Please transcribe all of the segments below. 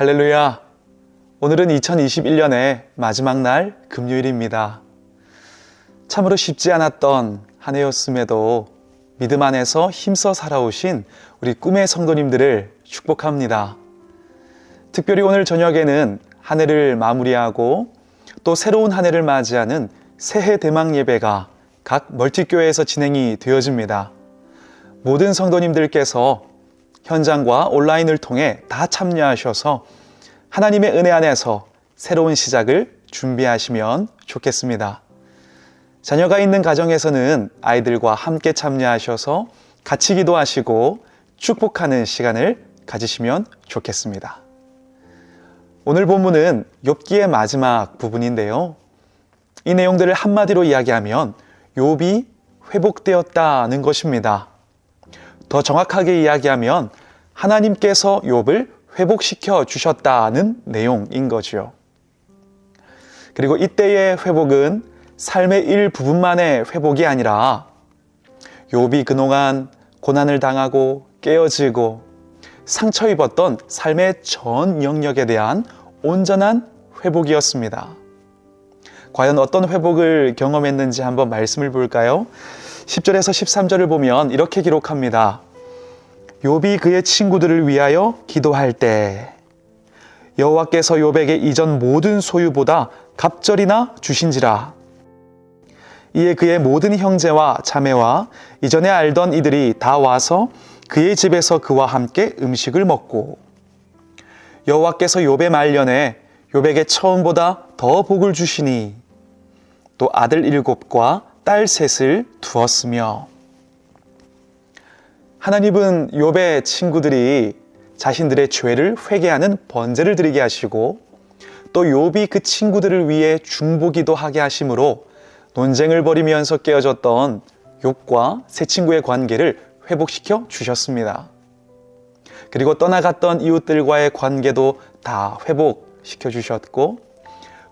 할렐루야. 오늘은 2021년의 마지막 날 금요일입니다. 참으로 쉽지 않았던 한 해였음에도 믿음 안에서 힘써 살아오신 우리 꿈의 성도님들을 축복합니다. 특별히 오늘 저녁에는 한 해를 마무리하고 또 새로운 한 해를 맞이하는 새해 대망 예배가 각 멀티교회에서 진행이 되어집니다. 모든 성도님들께서 현장과 온라인을 통해 다 참여하셔서 하나님의 은혜 안에서 새로운 시작을 준비하시면 좋겠습니다. 자녀가 있는 가정에서는 아이들과 함께 참여하셔서 같이 기도하시고 축복하는 시간을 가지시면 좋겠습니다. 오늘 본문은 욥기의 마지막 부분인데요. 이 내용들을 한마디로 이야기하면 욥이 회복되었다는 것입니다. 더 정확하게 이야기하면 하나님께서 욥을 회복시켜 주셨다는 내용인 거지요. 그리고 이때의 회복은 삶의 일부분만의 회복이 아니라 욥이 그동안 고난을 당하고 깨어지고 상처 입었던 삶의 전 영역에 대한 온전한 회복이었습니다. 과연 어떤 회복을 경험했는지 한번 말씀을 볼까요? 10절에서 13절을 보면 이렇게 기록합니다. 욥이 그의 친구들을 위하여 기도할 때 여호와께서 욥에게 이전 모든 소유보다 갑절이나 주신지라. 이에 그의 모든 형제와 자매와 이전에 알던 이들이 다 와서 그의 집에서 그와 함께 음식을 먹고 여호와께서 욥의 말년에 욥에게 처음보다 더 복을 주시니 또 아들 일곱과 딸 셋을 두었으며 하나님은 욥의 친구들이 자신들의 죄를 회개하는 번제를 드리게 하시고 또 욥이 그 친구들을 위해 중보기도 하게 하심으로 논쟁을 벌이면서 깨어졌던 욥과 새 친구의 관계를 회복시켜 주셨습니다. 그리고 떠나갔던 이웃들과의 관계도 다 회복시켜 주셨고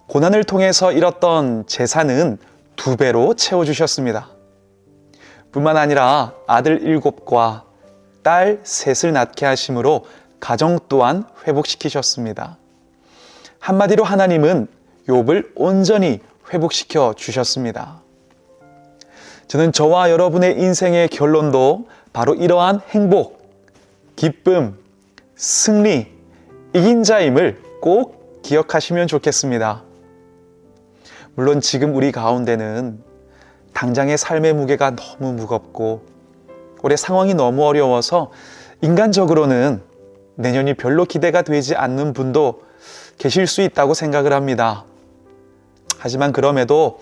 고난을 통해서 잃었던 재산은 두 배로 채워 주셨습니다. 뿐만 아니라 아들 일곱과 딸 셋을 낳게 하심으로 가정 또한 회복시키셨습니다. 한마디로 하나님은 욥을 온전히 회복시켜 주셨습니다. 저는 저와 여러분의 인생의 결론도 바로 이러한 행복, 기쁨, 승리, 이긴 자임을 꼭 기억하시면 좋겠습니다. 물론 지금 우리 가운데는 당장의 삶의 무게가 너무 무겁고 올해 상황이 너무 어려워서 인간적으로는 내년이 별로 기대가 되지 않는 분도 계실 수 있다고 생각을 합니다. 하지만 그럼에도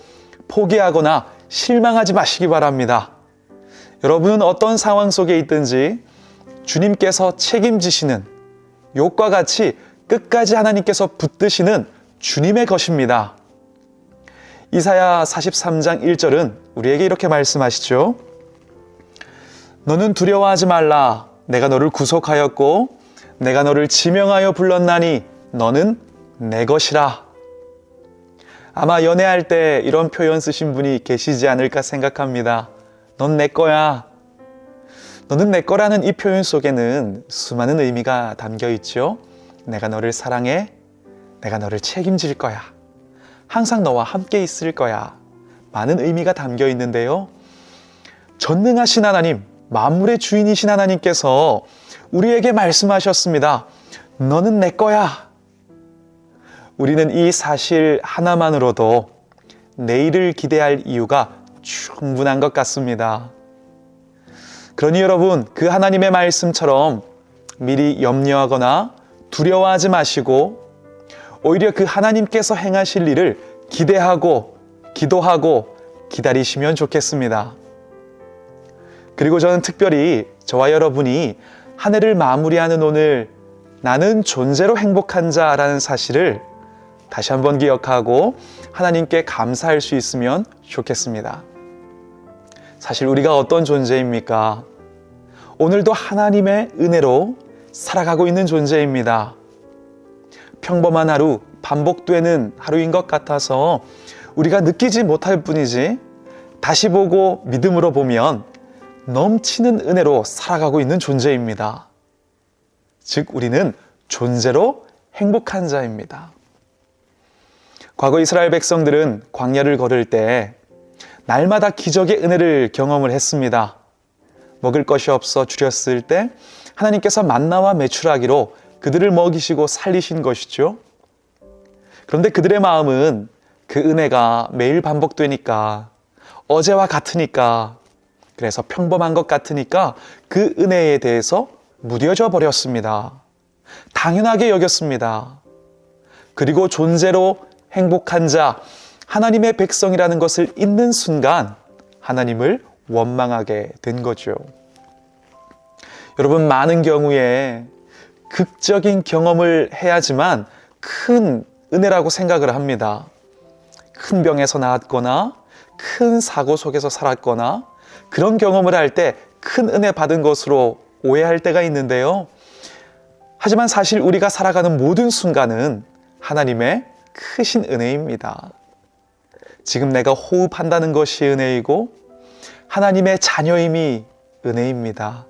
포기하거나 실망하지 마시기 바랍니다. 여러분은 어떤 상황 속에 있든지 주님께서 책임지시는 욕과 같이 끝까지 하나님께서 붙드시는 주님의 것입니다. 이사야 43장 1절은 우리에게 이렇게 말씀하시죠. 너는 두려워하지 말라. 내가 너를 구속하였고 내가 너를 지명하여 불렀나니 너는 내 것이라. 아마 연애할 때 이런 표현 쓰신 분이 계시지 않을까 생각합니다. 넌 내 거야. 너는 내 거라는 이 표현 속에는 수많은 의미가 담겨 있죠. 내가 너를 사랑해. 내가 너를 책임질 거야. 항상 너와 함께 있을 거야. 많은 의미가 담겨 있는데요. 전능하신 하나님, 만물의 주인이신 하나님께서 우리에게 말씀하셨습니다. 너는 내 거야. 우리는 이 사실 하나만으로도 내일을 기대할 이유가 충분한 것 같습니다. 그러니 여러분, 그 하나님의 말씀처럼 미리 염려하거나 두려워하지 마시고 오히려 그 하나님께서 행하실 일을 기대하고 기도하고 기다리시면 좋겠습니다. 그리고 저는 특별히 저와 여러분이 한 해를 마무리하는 오늘 나는 존재로 행복한 자라는 사실을 다시 한번 기억하고 하나님께 감사할 수 있으면 좋겠습니다. 사실 우리가 어떤 존재입니까? 오늘도 하나님의 은혜로 살아가고 있는 존재입니다. 평범한 하루, 반복되는 하루인 것 같아서 우리가 느끼지 못할 뿐이지 다시 보고 믿음으로 보면 넘치는 은혜로 살아가고 있는 존재입니다. 즉, 우리는 존재로 행복한 자입니다. 과거 이스라엘 백성들은 광야를 걸을 때 날마다 기적의 은혜를 경험을 했습니다. 먹을 것이 없어 줄였을 때 하나님께서 만나와 메추라기로 그들을 먹이시고 살리신 것이죠. 그런데 그들의 마음은 그 은혜가 매일 반복되니까 어제와 같으니까 그래서 평범한 것 같으니까 그 은혜에 대해서 무뎌져 버렸습니다. 당연하게 여겼습니다. 그리고 존재로 행복한 자, 하나님의 백성이라는 것을 잊는 순간 하나님을 원망하게 된 거죠. 여러분, 많은 경우에 극적인 경험을 해야지만 큰 은혜라고 생각을 합니다. 큰 병에서 나았거나 큰 사고 속에서 살았거나 그런 경험을 할 때 큰 은혜 받은 것으로 오해할 때가 있는데요. 하지만 사실 우리가 살아가는 모든 순간은 하나님의 크신 은혜입니다. 지금 내가 호흡한다는 것이 은혜이고 하나님의 자녀임이 은혜입니다.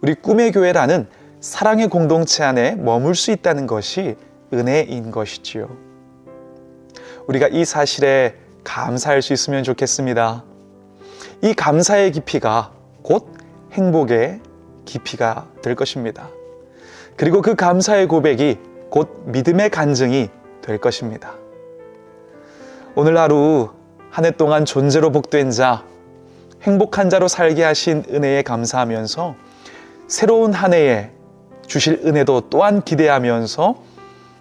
우리 꿈의 교회라는 사랑의 공동체 안에 머물 수 있다는 것이 은혜인 것이지요. 우리가 이 사실에 감사할 수 있으면 좋겠습니다. 이 감사의 깊이가 곧 행복의 깊이가 될 것입니다. 그리고 그 감사의 고백이 곧 믿음의 간증이 될 것입니다. 오늘 하루 한 해 동안 존재로 복된 자, 행복한 자로 살게 하신 은혜에 감사하면서 새로운 한 해에 주실 은혜도 또한 기대하면서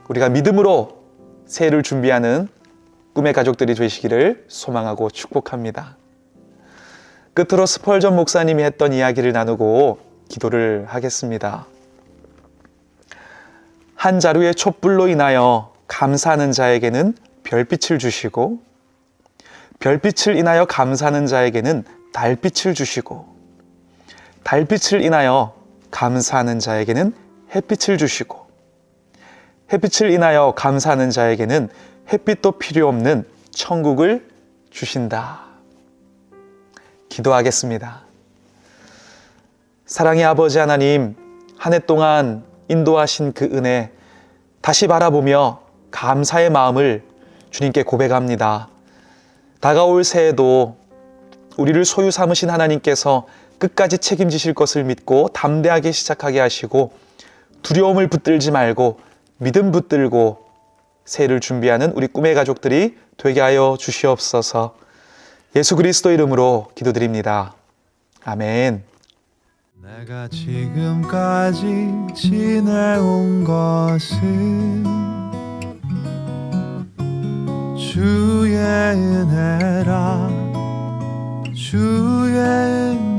우리가 믿음으로 새해를 준비하는 꿈의 가족들이 되시기를 소망하고 축복합니다. 끝으로 스펄전 목사님이 했던 이야기를 나누고 기도를 하겠습니다. 한 자루의 촛불로 인하여 감사하는 자에게는 별빛을 주시고 별빛을 인하여 감사하는 자에게는 달빛을 주시고 달빛을 인하여 감사하는 자에게는 햇빛을 주시고 햇빛을 인하여 감사하는 자에게는 햇빛도 필요 없는 천국을 주신다. 기도하겠습니다. 사랑의 아버지 하나님, 한 해 동안 인도하신 그 은혜 다시 바라보며 감사의 마음을 주님께 고백합니다. 다가올 새해도 우리를 소유 삼으신 하나님께서 끝까지 책임지실 것을 믿고 담대하게 시작하게 하시고 두려움을 붙들지 말고 믿음 붙들고 새해를 준비하는 우리 꿈의 가족들이 되게 하여 주시옵소서. 예수 그리스도 이름으로 기도드립니다. 아멘. 내가 지금까지 지내온 것은 주의 은혜라 주의 은혜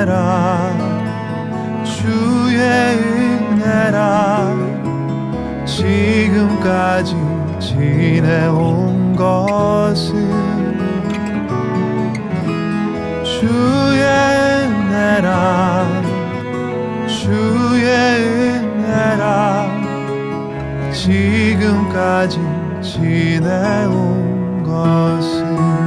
은혜라 주의 은혜라 지금까지 지내온 것은 주의 은혜라 주의 은혜라 지금까지 지내온 것은